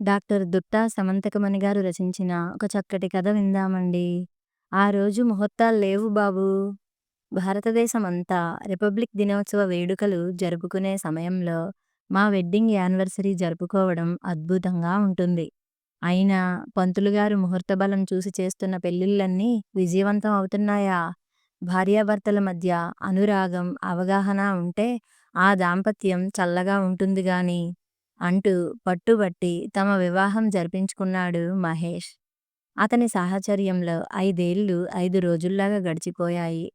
Doctor Dutta Samanthakamani గారు రచించిన ఒక చక్కటి కథ విందామండి. ఆ రోజు ముహూర్తాలు లేవు బాబూ! భారతదేశమంతా రిపబ్లిక్ దినోత్సవ వేడుకలు జరుపుకునే సమయంలో మా వెడ్డింగ్ యానివర్సరీ జరుపుకోవడం అద్భుతంగా ఉంటుంది. అయినా పంతులుగారు ముహూర్తబలం చూసి చేస్తున్న పెళ్ళిళ్ళన్నీ విజయవంతం అవుతున్నాయా? భార్యాభర్తల మధ్య అనురాగం, అవగాహన ఉంటే ఆ దాంపత్యం చల్లగా ఉంటుంది గాని అంటూ పట్టుబట్టి తమ వివాహం జరిపించుకున్నాడు మహేష్. అతని సాహచర్యంలో ఐదేళ్ళు ఐదు రోజుల్లాగా గడిచిపోయాయి.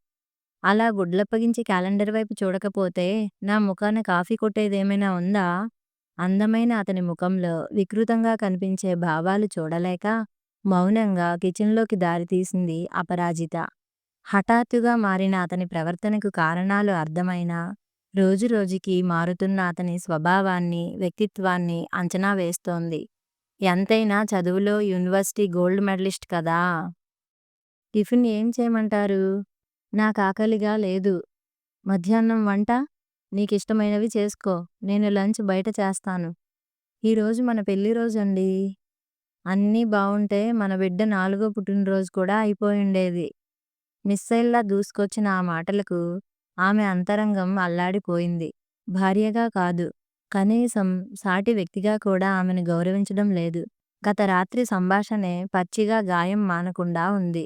అలా గుడ్లప్పగించి క్యాలెండర్ వైపు చూడకపోతే నా ముఖాన కాఫీ కొట్టేదేమైనా ఉందా? అందమైన అతని ముఖంలో వికృతంగా కనిపించే భావాలు చూడలేక మౌనంగా కిచెన్లోకి దారితీసింది అపరాజిత. హఠాత్తుగా మారిన అతని ప్రవర్తనకు కారణాలు అర్థమైనా రోజురోజుకి మారుతున్న అతని స్వభావాన్ని, వ్యక్తిత్వాన్ని అంచనా వేస్తోంది. ఎంతైనా చదువులో యూనివర్సిటీ గోల్డ్ మెడలిస్ట్ కదా! టిఫిన్ ఏం చేయమంటారు? నాకాకలిగా లేదు. మధ్యాహ్నం వంట? నీకిష్టమైనవి చేసుకో. నేను లంచ్ బయట చేస్తాను. ఈరోజు మన పెళ్ళిరోజండీ. అన్నీ బావుంటే మన బిడ్డ నాలుగో పుట్టినరోజు కూడా అయిపోయుండేది. మిస్సైల్లా దూసుకొచ్చిన ఆ మాటలకు ఆమె అంతరంగం అల్లాడిపోయింది. భార్యగా కాదు, కనీసం సాటి వ్యక్తిగా కూడా ఆమెను గౌరవించడం లేదు. గత రాత్రి సంభాషణే పచ్చిగా గాయం మానకుండా ఉంది.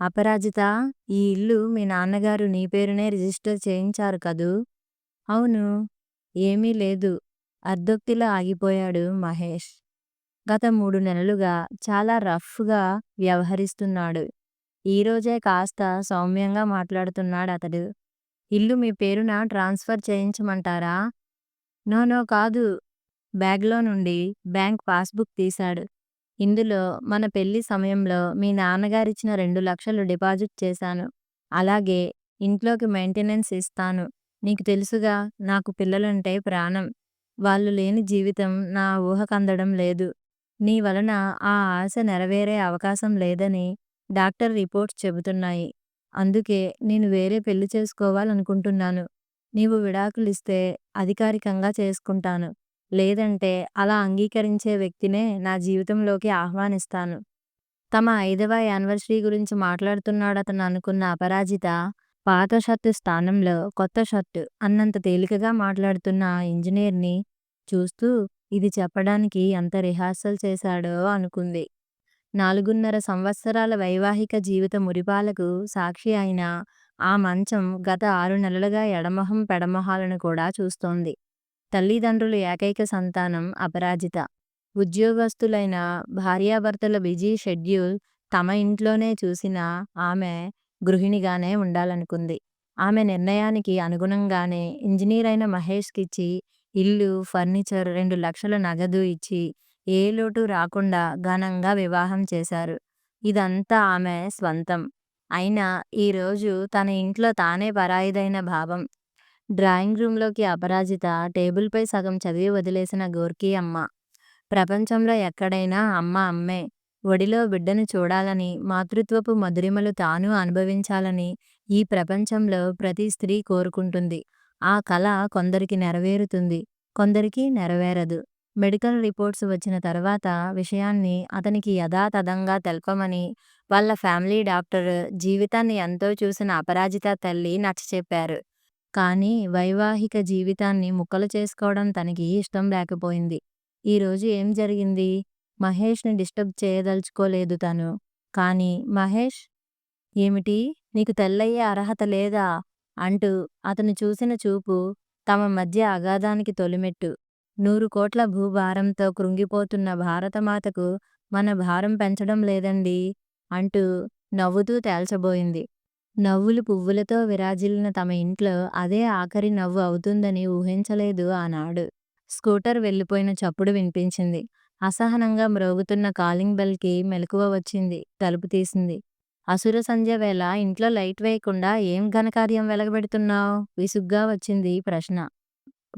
అపరాజితా! ఈ ఇల్లు మీ నాన్నగారు నీ పేరునే రిజిస్టర్ చేయించారు కదూ? అవును. ఏమీ లేదు అర్ధోక్తిలో ఆగిపోయాడు మహేష్. గత మూడు నెలలుగా చాలా రఫ్గా వ్యవహరిస్తున్నాడు. ఈరోజే కాస్త సౌమ్యంగా మాట్లాడుతున్నాడతడు. ఇల్లు మీ పేరున ట్రాన్స్ఫర్ చేయించమంటారా? నో నో కాదు. బ్యాగ్లో నుండి బ్యాంక్ పాస్బుక్ తీశాడు. ఇందులో మన పెళ్ళి సమయంలో మీ నాన్నగారిచ్చిన రెండు లక్షలు డిపాజిట్ చేశాను. అలాగే ఇంట్లోకి మెయింటెనెన్స్ ఇస్తాను. నీకు తెలుసుగా నాకు పిల్లలంటే ప్రాణం. వాళ్ళు లేని జీవితం నా ఊహకందడం లేదు. నీ వలన ఆ ఆశ నెరవేరే అవకాశం లేదని డాక్టర్ రిపోర్ట్స్ చెబుతున్నాయి. అందుకే నేను వేరే పెళ్ళి చేసుకోవాలనుకుంటున్నాను. నీవు విడాకులిస్తే అధికారికంగా చేసుకుంటాను. లేదంటే అలా అంగీకరించే వ్యక్తినే నా జీవితంలోకి ఆహ్వానిస్తాను. తమ ఐదవ యానివర్సరీ గురించి మాట్లాడుతున్నాడతననుకున్న అపరాజిత పాత షర్టు స్థానంలో కొత్త షర్టు అన్నంత తేలికగా మాట్లాడుతున్న ఆ ఇంజనీర్ని చూస్తూ ఇది చెప్పడానికి ఎంత రిహార్సల్ చేశాడో అనుకుంది. నాలుగున్నర సంవత్సరాల వైవాహిక జీవిత మురిపాలకు సాక్షి అయిన ఆ మంచం గత ఆరు నెలలుగా ఎడమొహం పెడమొహాలను కూడా చూస్తోంది. తల్లిదండ్రులు ఏకైక సంతానం అపరాజిత. ఉద్యోగస్తులైన భార్యాభర్తల బిజీ షెడ్యూల్ తమ ఇంట్లోనే చూసిన ఆమె గృహిణిగానే ఉండాలనుకుంది. ఆమె నిర్ణయానికి అనుగుణంగానే ఇంజనీరైన మహేష్కిచ్చి ఇల్లు, ఫర్నిచర్, రెండు లక్షల నగదు ఇచ్చి ఏ లోటు రాకుండా ఘనంగా వివాహం చేశారు. ఇదంతా ఆమె స్వంతం. అయినా ఈరోజు తన ఇంట్లో తానే పరాయిదైన భావం. డ్రాయింగ్ రూంలోకి అపరాజిత టేబుల్పై సగం చదివి వదిలేసిన గోర్కీ అమ్మ. ప్రపంచంలో ఎక్కడైనా అమ్మ అమ్మే. ఒడిలో బిడ్డను చూడాలని, మాతృత్వపు మధురిమలు తానూ అనుభవించాలని ఈ ప్రపంచంలో ప్రతి స్త్రీ కోరుకుంటుంది. ఆ కల కొందరికి నెరవేరుతుంది. కొందరికి నెరవేరదు. మెడికల్ రిపోర్ట్స్ వచ్చిన తర్వాత విషయాన్ని అతనికి యథాతథంగా తెల్పమని వాళ్ళ ఫ్యామిలీ డాక్టర్, జీవితాన్ని ఎంతో చూసిన అపరాజిత తల్లి నచ్చచెప్పారు. కానీ వైవాహిక జీవితాన్ని ముక్కలు చేసుకోవడం తనకి ఇష్టం లేకపోయింది. ఈరోజు ఏం జరిగింది? మహేష్ని డిస్టర్బ్ చేయదలుచుకోలేదు తను. కానీ మహేష్! ఏమిటి? నీకు తెల్లయ్యే అర్హత లేదా? అంటూ అతను చూసిన చూపు తమ మధ్య అగాధానికి తొలిమెట్టు. నూరు కోట్ల భూభారంతో కృంగిపోతున్న భారతమాతకు మన భారం పెంచడం లేదండీ అంటూ నవ్వుతూ తేల్చబోయింది. నవ్వులు పువ్వులతో విరాజిల్లిన తమ ఇంట్లో అదే ఆఖరి నవ్వు అవుతుందని ఊహించలేదు ఆనాడు. స్కూటర్ వెళ్ళిపోయిన చప్పుడు వినిపించింది. అసహనంగా మ్రోగుతున్న కాలింగ్ బెల్కి మెలకువ వచ్చింది. తలుపు తీసింది. అసుర సంధ్య వేళ ఇంట్లో లైట్ వేయకుండా ఏం ఘనకార్యం వెలగబెడుతున్నావ్? విసుగ్గా వచ్చింది ప్రశ్న.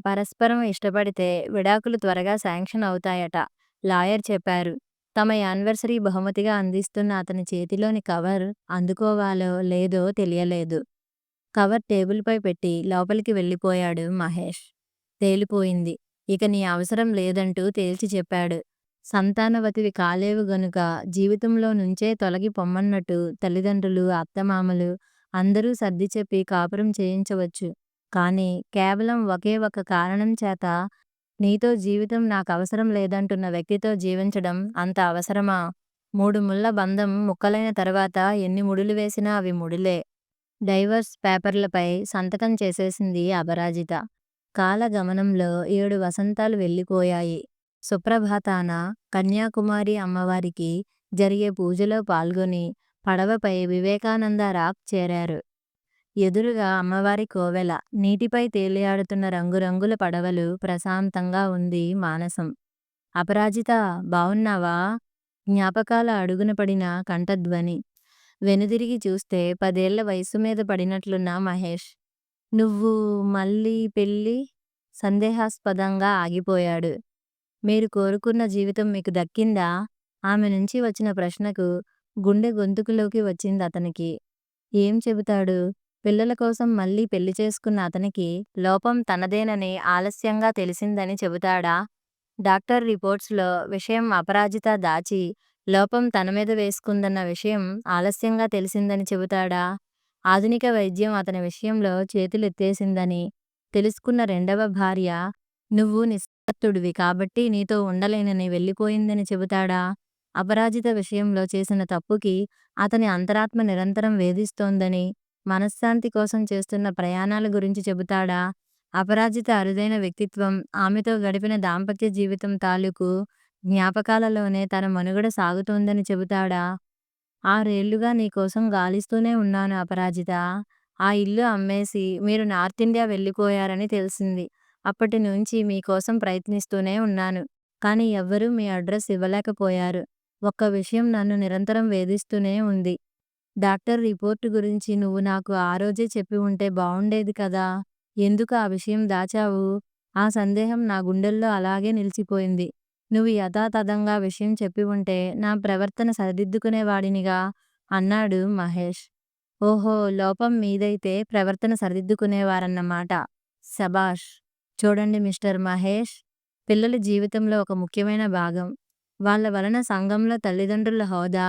పరస్పరం ఇష్టపడితే విడాకులు త్వరగా శాంక్షన్ అవుతాయట లాయర్ చెప్పారు. తమ యానివర్సరీ బహుమతిగా అందిస్తున్న అతని చేతిలోని కవర్ అందుకోవాలో లేదో తెలియలేదు. కవర్ టేబుల్పై పెట్టి లోపలికి వెళ్ళిపోయాడు మహేష్. తేలిపోయింది. ఇక నీ అవసరం లేదంటూ తేల్చి చెప్పాడు. సంతానవతివి కాలేవు గనుక జీవితంలో నుంచే తొలగి పొమ్మన్నట్టు తల్లిదండ్రులు, అత్తమామలు అందరూ సర్ది చెప్పి కాపురం చేయించవచ్చు. కానీ కేవలం ఒకే ఒక కారణం చేత నీతో జీవితం నాకవసరం లేదంటున్న వ్యక్తితో జీవించడం అంత అవసరమా? మూడు ముళ్ళ బంధం ముక్కలైన తరువాత ఎన్ని ముడులు వేసినా అవి ముడులే. డైవర్స్ పేపర్లపై సంతకం చేసేసింది అపరాజిత. కాలగమనంలో ఏడు వసంతాలు వెళ్ళిపోయాయి. సుప్రభాతాన కన్యాకుమారి అమ్మవారికి జరిగే పూజలో పాల్గొని పడవపై వివేకానంద రాక్ చేరారు. ఎదురుగా అమ్మవారి కోవెల. నీటిపై తేలియాడుతున్న రంగురంగుల పడవలు. ప్రశాంతంగా ఉంది మానసం. అపరాజిత బావున్నావా? జ్ఞాపకాల అడుగున పడిన కంఠధ్వని. వెనుదిరిగి చూస్తే పదేళ్ళ వయసు మీద పడినట్లున్న మహేష్. నువ్వు మళ్ళీ పెళ్ళి? సందేహాస్పదంగా ఆగిపోయాడు. మీరు కోరుకున్న జీవితం మీకు దక్కిందా? ఆమె నుంచి వచ్చిన ప్రశ్నకు గుండె గొంతుకులోకి వచ్చింది అతనికి ఏం చెబుతాడు? పిల్లల కోసం మళ్ళీ పెళ్ళి చేసుకున్న అతనికి లోపం తనదేనని ఆలస్యంగా తెలిసిందని చెబుతాడా? డాక్టర్ రిపోర్ట్స్లో విషయం అపరాజిత దాచి లోపం తనమీద వేసుకుందన్న విషయం ఆలస్యంగా తెలిసిందని చెబుతాడా? ఆధునిక వైద్యం అతని విషయంలో చేతులెత్తేసిందని తెలుసుకున్న రెండవ భార్య నువ్వు నిస్సత్తుడివి కాబట్టి నీతో ఉండలేనని వెళ్ళిపోయిందని చెబుతాడా? అపరాజిత విషయంలో చేసిన తప్పుకి అతని అంతరాత్మ నిరంతరం వేధిస్తోందని, మనశ్శాంతి కోసం చేస్తున్న ప్రయాణాల గురించి చెబుతాడా? అపరాజిత అరుదైన వ్యక్తిత్వం, ఆమెతో గడిపిన దాంపత్య జీవితం తాలూకు జ్ఞాపకాలలోనే తన మనుగడ సాగుతోందని చెబుతాడా? ఆరేళ్ళుగా నీకోసం గాలిస్తూనే ఉన్నాను అపరాజిత ఆ ఇల్లు అమ్మేసి మీరు నార్త్ ఇండియా వెళ్ళిపోయారని తెలిసింది. అప్పటి నుంచి మీకోసం ప్రయత్నిస్తూనే ఉన్నాను. కానీ ఎవ్వరూ మీ అడ్రస్ ఇవ్వలేకపోయారు. ఒక్క విషయం నన్ను నిరంతరం వేధిస్తూనే ఉంది. డాక్టర్ రిపోర్టు గురించి నువ్వు నాకు ఆ రోజే చెప్పి ఉంటే బావుండేది కదా! ఎందుకు ఆ విషయం దాచావు? ఆ సందేహం నా గుండెల్లో అలాగే నిలిచిపోయింది. నువ్వు యథాతథంగా విషయం చెప్పి ఉంటే నా ప్రవర్తన సరిదిద్దుకునేవాడినిగా అన్నాడు మహేష్. ఓహో లోపం మీదైతే ప్రవర్తన సరిదిద్దుకునేవారన్నమాట. శభాష్! చూడండి మిస్టర్ మహేష్! పిల్లలు జీవితంలో ఒక ముఖ్యమైన భాగం. వాళ్ళ వలన సంఘంలో తల్లిదండ్రుల హోదా,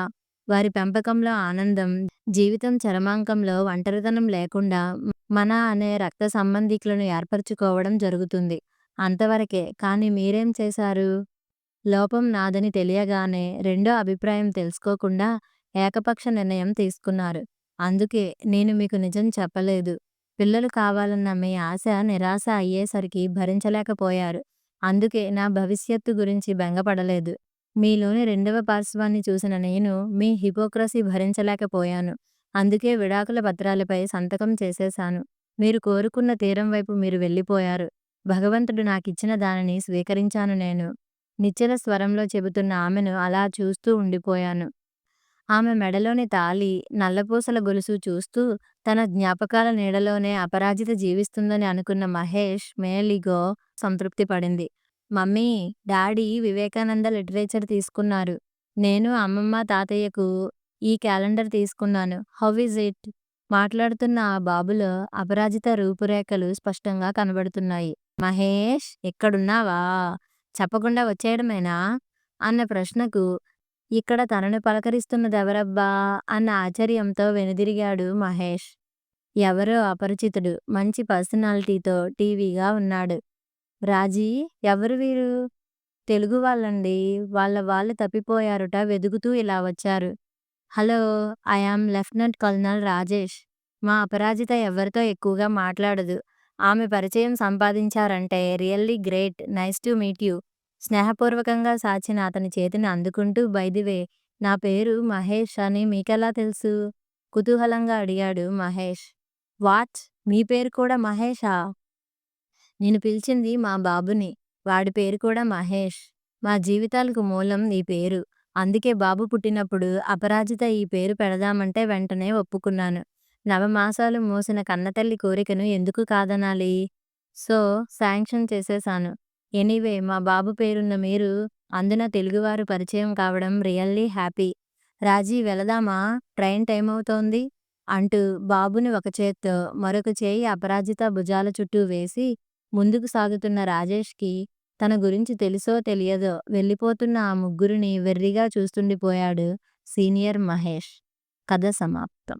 వారి పెంపకంలో ఆనందం, జీవితం చరమాంకంలో ఒంటరితనం లేకుండా మన అనే రక్త సంబంధికులను ఏర్పరచుకోవడం జరుగుతుంది. అంతవరకే. కానీ మీరేం చేశారు? లోపం నాదని తెలియగానే రెండో అభిప్రాయం తెలుసుకోకుండా ఏకపక్ష నిర్ణయం తీసుకున్నారు. అందుకే నేను మీకు నిజం చెప్పలేదు. పిల్లలు కావాలన్న మీ ఆశ నిరాశ అయ్యేసరికి భరించలేకపోయారు. అందుకే నా భవిష్యత్తు గురించి బెంగపడలేదు. మీలోని రెండవ పార్శ్వాన్ని చూసిన నేను మీ హిపోక్రసీ భరించలేకపోయాను. అందుకే విడాకుల పత్రాలపై సంతకం చేసేశాను. మీరు కోరుకున్న తీరం వైపు మీరు వెళ్ళిపోయారు. భగవంతుడు నాకిచ్చిన దానిని స్వీకరించాను నేను. నిశ్చల స్వరంలో చెబుతున్న ఆమెను అలా చూస్తూ ఉండిపోయాను. ఆమె మెడలోని తాళి, నల్లపూసల గొలుసు చూస్తూ తన జ్ఞాపకాల నీడలోనే అపరాజిత జీవిస్తుందని అనుకున్న మహేష్ మేలిగో సంతృప్తి పడింది. మమ్మీ, డాడీ వివేకానంద లిటరేచర్ తీసుకున్నారు. నేను అమ్మమ్మ తాతయ్యకు ఈ క్యాలెండర్ తీసుకున్నాను. How is it? మాట్లాడుతున్న ఆ బాబులో అపరాజిత రూపురేఖలు స్పష్టంగా కనబడుతున్నాయి. మహేష్! ఇక్కడున్నావా? చెప్పకుండా వచ్చేయడమేనా? అన్న ప్రశ్నకు ఇక్కడ తనను పలకరిస్తున్నదెవరబ్బా? అన్న ఆశ్చర్యంతో వెనుదిరిగాడు మహేష్. ఎవరో అపరిచితుడు. మంచి పర్సనాలిటీతో టీవీగా ఉన్నాడు. రాజీ! ఎవరు వీరు? తెలుగు వాళ్ళండి. వాళ్ళ వాళ్ళు తప్పిపోయారుట వెదుకుతూ ఇలా వచ్చారు. Hello! I am lieutenant colonel Rajesh. మా అపరాజిత ఎవరితో ఎక్కువగా మాట్లాడదు. ఆమె పరిచయం సంపాదించారంటే really great. Nice to meet you. స్నేహపూర్వకంగా సాచిన అతని చేతిని అందుకుంటూ బైదివే నా పేరు మహేష్ అని మీకెలా తెలుసు? కుతూహలంగా అడిగాడు మహేష్. వాట్! మీ పేరు కూడా మహేషా? నేను పిలిచింది మా బాబుని. వాడి పేరు కూడా మహేష్. మా జీవితాలకు మూలం ఈ పేరు. అందుకే బాబు పుట్టినప్పుడు అపరాజిత ఈ పేరు పెడదామంటే వెంటనే ఒప్పుకున్నాను. నవమాసాలు మోసిన కన్నతల్లి కోరికను ఎందుకు కాదనాలి? సో, శాంక్షన్ చేసేశాను. ఎనీవే మా బాబు పేరున్న మీరు అందున తెలుగువారు పరిచయం కావడం రియల్లీ హ్యాపీ. రాజీ వెళదామా? ట్రైన్ టైం అవుతోంది అంటూ బాబుని ఒక చేత్తో, మరొక చేయి అపరాజిత భుజాల చుట్టూ వేసి ముందుకు సాగుతున్న రాజేష్కి తన గురించి తెలుసో తెలియదో వెళ్ళిపోతున్న ఆ ముగ్గురిని వెర్రిగా చూస్తుండిపోయాడు సీనియర్ మహేష్. కథ సమాప్తం.